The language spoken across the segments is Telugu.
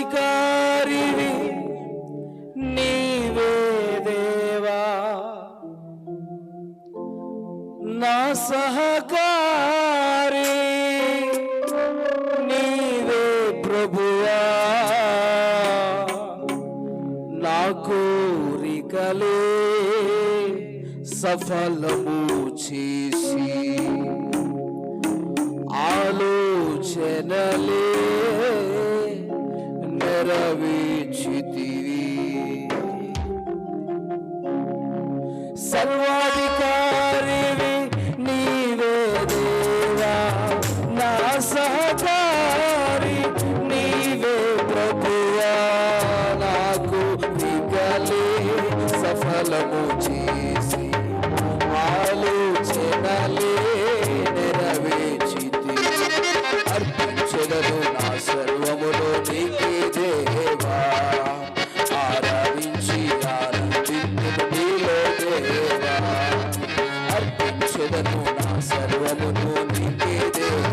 సర్వాధికారివి నీవే దేవా. నా సహకారి నీవే ప్రభువా. నా కోరికలే సఫలము చేసి ఆలోచనలే ಸರ್ವಾ సర్వమును నీకే దేవా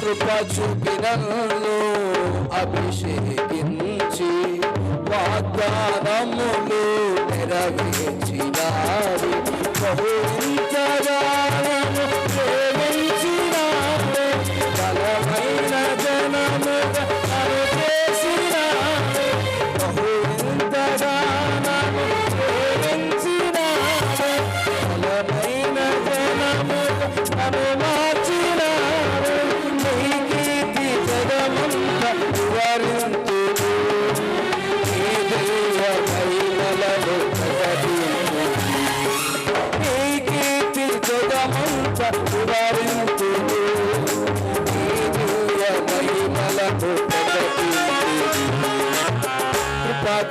కృప చూపిన అభిషేకించి వాగ్దానములు నెరవేర్చినారు. బహుంతగా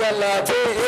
Allah, uh,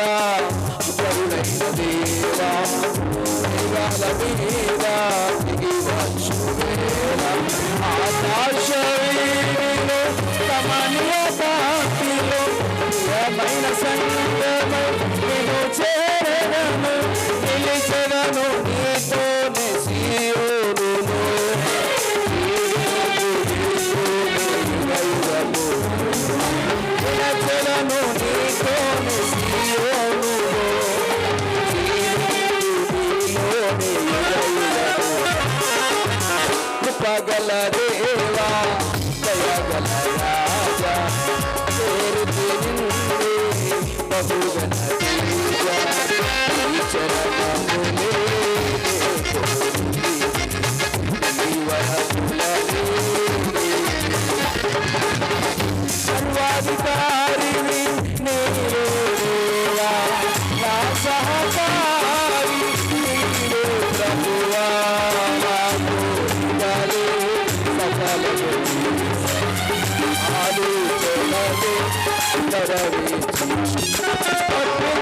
మీద బరులైన దేవా మేఘాల ఆకాశ తమని Thank you.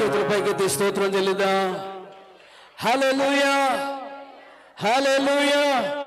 చేతుల పైకెత్తి స్తోత్రం చెల్లిదా హలో లూయా హలో